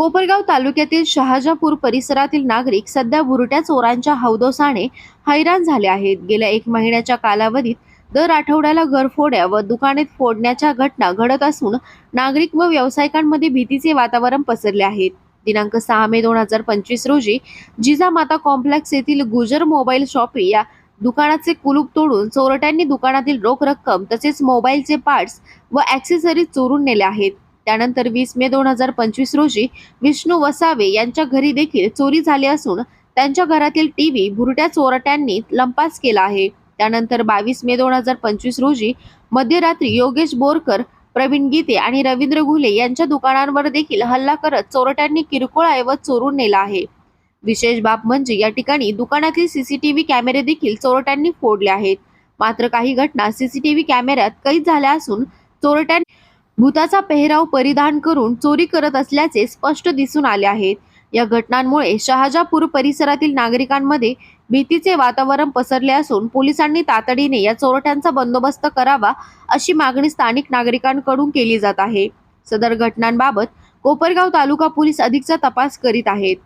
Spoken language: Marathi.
कोपरगाव तालुक्यातील शहाजापूर परिसरातील नागरिक सध्या बुरट्या चोरांच्या हौदोसाने हैराण झाले आहेत. गेल्या एक महिन्याच्या कालावधीत दर आठवड्याला घरफोड्या व दुकाने फोडण्याच्या घटना घडत असून नागरिक व व्यावसायिकांमध्ये भीतीचे वातावरण पसरले आहेत दिनांक सहा मे दोन हजार पंचवीस रोजी जिजामाता कॉम्प्लेक्स येथील गुजर मोबाईल शॉपी या दुकानाचे कुलूप तोडून चोरट्यांनी दुकानातील रोख रक्कम तसेच मोबाईलचे पार्ट्स व ॲक्सेसरीज चोरून नेले आहेत. त्यानंतर वीस मे दोन हजार पंचवीस रोजी विष्णू वसावे यांच्या घरी देखील चोरी झाली असून त्यांच्या घरातील टीव्ही भुरट्या चोरट्यांनी लंपास केला आहे. त्यानंतर बावीस मे दोन हजार पंचवीस रोजी मध्यरात्री योगेश बोरकर प्रवीण गीते आणि रवींद्र घुले यांच्या दुकानांवर देखील हल्ला करत चोरट्यांनी किरकोळ ऐवज चोरून नेला आहे. विशेष बाब म्हणजे या ठिकाणी दुकानातील सीसीटीव्ही कॅमेरे देखील चोरट्यांनी फोडले आहेत. मात्र काही घटना सीसीटीव्ही कॅमेऱ्यात कैद झाल्या असून चोरट्यांनी भूताचा पेहराव परिधान करून चोरी करत असल्याचे स्पष्ट दिसून आले आहेत या घटनांमुळे शहाजापूर परिसरातील नागरिकांमध्ये भीतीचे वातावरण पसरले असून पोलिसांनी तातडीने या चोरट्यांचा बंदोबस्त करावा अशी मागणी स्थानिक नागरिकांकडून केली जात आहे. सदर घटनांबाबत कोपरगाव तालुका पोलीस अधिकचा तपास करीत आहेत.